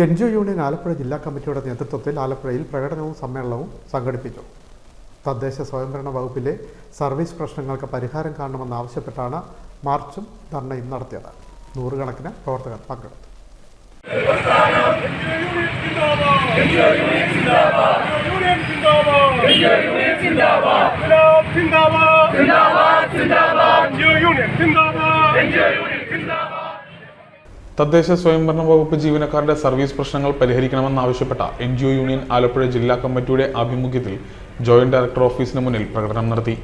N G O union Alappuzha ജില്ലാ കമ്മിറ്റിയുടെ നേതൃത്വത്തിൽ ആലപ്പുഴയിൽ പ്രകടനവും സമ്മേളനവും സംഘടിപ്പിച്ചു. തദ്ദേശ സ്വയംഭരണ വകുപ്പിലെ സർവീസ് പ്രശ്നങ്ങൾക്ക് പരിഹാരം കാണണമെന്നാവശ്യപ്പെട്ടാണ് മാർച്ചും ധർണയും നടത്തിയത്. നൂറുകണക്കിന് പ്രവർത്തകർ പങ്കെടുത്തു. തദ്ദേശ സ്വയംഭരണ വകുപ്പ് ജീവനക്കാരുടെ സർവീസ് പ്രശ്നങ്ങൾ പരിഹരിക്കണമെന്നാവശ്യപ്പെട്ട N G O union Alappuzha ജില്ലാ കമ്മിറ്റിയുടെ ആഭിമുഖ്യത്തിൽ ജോയിന്റ് ഡയറക്ടർ ഓഫീസിന് മുന്നിൽ പ്രകടനം നടത്തി.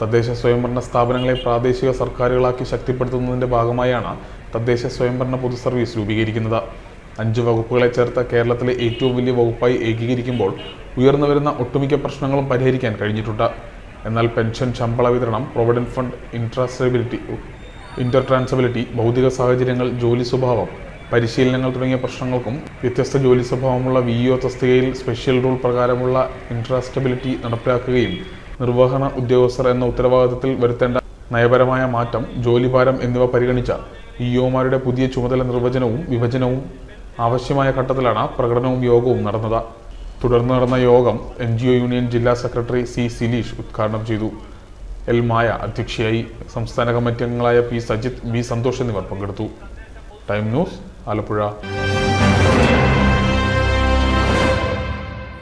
തദ്ദേശ സ്വയംഭരണ സ്ഥാപനങ്ങളെ പ്രാദേശിക സർക്കാരുകളാക്കി ശക്തിപ്പെടുത്തുന്നതിന്റെ ഭാഗമായാണ് തദ്ദേശ സ്വയംഭരണ പൊതു സർവീസ് രൂപീകരിക്കുന്നത്. അഞ്ച് വകുപ്പുകളെ ചേർത്ത് കേരളത്തിലെ ഏറ്റവും വലിയ വകുപ്പായി ഏകീകരിക്കുമ്പോൾ ഉയർന്നു വരുന്ന ഒട്ടുമിക്ക പ്രശ്നങ്ങളും പരിഹരിക്കാൻ കഴിഞ്ഞിട്ടുണ്ട്. എന്നാൽ പെൻഷൻ ശമ്പള വിതരണം പ്രൊവിഡന്റ് ഫണ്ട് ഇൻട്രാസ്റ്റബിലിറ്റി ഇന്റർ ട്രാൻസബിലിറ്റി ഭൗതിക സാഹചര്യങ്ങൾ ജോലി സ്വഭാവം പരിശീലനങ്ങൾ തുടങ്ങിയ പ്രശ്നങ്ങൾക്കും വ്യത്യസ്ത ജോലി സ്വഭാവമുള്ള വി ഒ തസ്തികയിൽ സ്പെഷ്യൽ റൂൾ പ്രകാരമുള്ള ഇൻട്രാസ്റ്റബിലിറ്റി നടപ്പിലാക്കുകയും നിർവഹണ ഉദ്യോഗസ്ഥർ എന്ന ഉത്തരവാദിത്തത്തിൽ വരുത്തേണ്ട നയപരമായ മാറ്റം ജോലിഭാരം എന്നിവ പരിഗണിച്ച ഇ ഒമാരുടെ പുതിയ ചുമതല നിർവചനവും വിഭജനവും ആവശ്യമായ ഘട്ടത്തിലാണ് പ്രകടനവും യോഗവും നടന്നത്. തുടർന്ന് നടന്ന യോഗം എൻ യൂണിയൻ ജില്ലാ സെക്രട്ടറി സി സിലീഷ് ഉദ്ഘാടനം ചെയ്തു. എൽ മായ അധ്യക്ഷയായി സംസ്ഥാന കമ്മിറ്റി അംഗങ്ങളായ പി സജിത് ബി സന്തോഷ് എന്നിവർ പങ്കെടുത്തു. Time news Alappuzha.